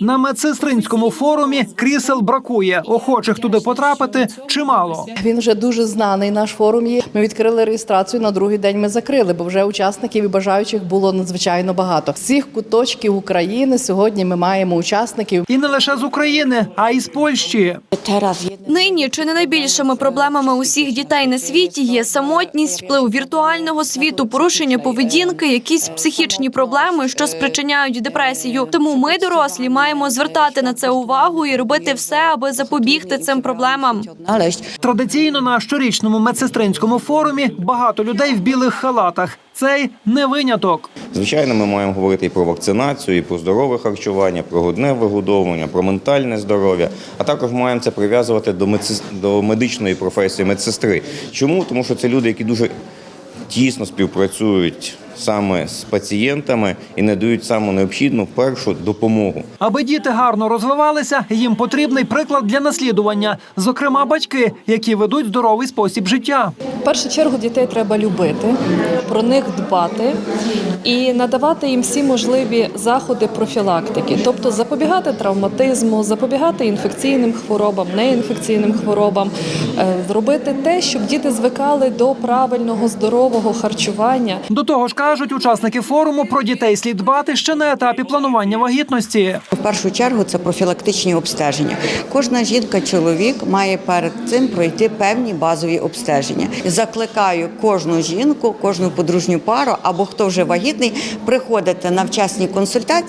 На медсестринському форумі крісел бракує. Охочих туди потрапити чимало. Він вже дуже знаний. Наш форум є. Ми відкрили реєстрацію. На другий день ми закрили, бо вже учасників і бажаючих було надзвичайно багато. З всіх куточків України сьогодні ми маємо учасників. І не лише з України, а й з Польщі. Нині чи не найбільшими проблемами усіх дітей на світі є самотність, вплив віртуального світу, порушення поведінки, якісь психічні проблеми, що спричиняють депресію. Тому ми, дорослі, маємо звертати на це увагу і робити все, аби запобігти цим проблемам. Традиційно на щорічному медсестринському форумі багато людей в білих халатах. Цей не виняток. Звичайно, ми маємо говорити і про вакцинацію, і про здорове харчування, про грудне вигодовування, про ментальне здоров'я. А також маємо це прив'язувати до медсес- до медичної професії медсестри. Чому? Тому що це люди, які дуже тісно співпрацюють саме з пацієнтами і надають саму необхідну першу допомогу. Аби діти гарно розвивалися, їм потрібний приклад для наслідування, зокрема батьки, які ведуть здоровий спосіб життя. В першу чергу дітей треба любити, про них дбати і надавати їм всі можливі заходи профілактики, тобто запобігати травматизму, запобігати інфекційним хворобам, неінфекційним хворобам, е, зробити те, щоб діти звикали до правильного здорового харчування. До того ж, кажуть учасники форуму, про дітей слід дбати ще на етапі планування вагітності. В першу чергу це профілактичні обстеження. Кожна жінка, чоловік має перед цим пройти певні базові обстеження. Закликаю кожну жінку, кожну подружню пару або хто вже вагітний, приходити на вчасні консультації